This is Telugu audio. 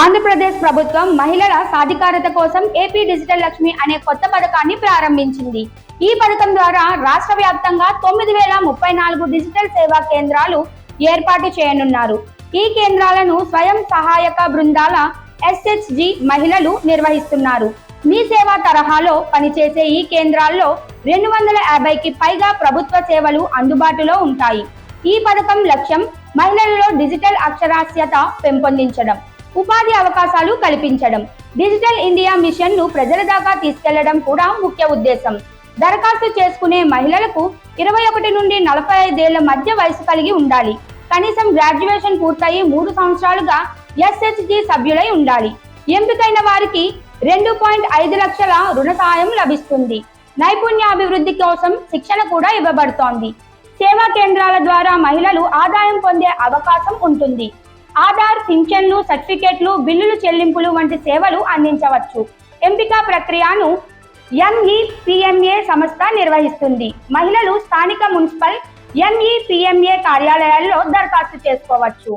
ఆంధ్రప్రదేశ్ ప్రభుత్వం మహిళల సాధికారత కోసం ఏపీ డిజిటల్ లక్ష్మి అనే కొత్త పథకాన్ని ప్రారంభించింది. ఈ పథకం ద్వారా రాష్ట్ర వ్యాప్తంగా తొమ్మిది వేల ముప్పై నాలుగు డిజిటల్ సేవా కేంద్రాలు ఏర్పాటు చేయనున్నారు. ఈ కేంద్రాలను స్వయం సహాయక బృందాల ఎస్హెచ్జి మహిళలు నిర్వహిస్తున్నారు. మీ సేవా తరహాలో పనిచేసే ఈ కేంద్రాల్లో రెండు వందల యాభైకి పైగా ప్రభుత్వ సేవలు అందుబాటులో ఉంటాయి. ఈ పథకం లక్ష్యం మహిళలలో డిజిటల్ అక్షరాస్యత పెంపొందించడం. ఉపాధి అవకాశాలు కల్పించడం. డిజిటల్ ఇండియా మిషన్ను ప్రజల దాకా తీసుకెళ్ళడం కూడా ముఖ్య ఉద్దేశం. దరఖాస్తు చేసుకునే మహిళలకు ఇరవై ఒకటి నుండి నలభై ఐదేళ్ళ మధ్య వయసు కలిగి ఉండాలి. కనీసం గ్రాడ్యుయేషన్ పూర్తయి మూడు సంవత్సరాలుగా ఎస్హెచ్జి సభ్యులై ఉండాలి. ఎంపికైన వారికి రెండు పాయింట్ ఐదు లక్షల రుణ సాయం లభిస్తుంది. నైపుణ్యాభివృద్ధి కోసం శిక్షణ కూడా ఇవ్వబడుతోంది. సేవా కేంద్రాల ద్వారా మహిళలు ఆదాయం పొందే అవకాశం ఉంటుంది. ఆధార్ పింఛన్లు సర్టిఫికెట్లు బిల్లులు చెల్లింపులు వంటి సేవలు అందించవచ్చు. ఎంపిక ప్రక్రియను ఎంఈపిఎంఏ సంస్థ నిర్వహిస్తుంది. మహిళలు స్థానిక మున్సిపల్ ఎంఈపిఎంఏ కార్యాలయాల్లో దరఖాస్తు చేసుకోవచ్చు.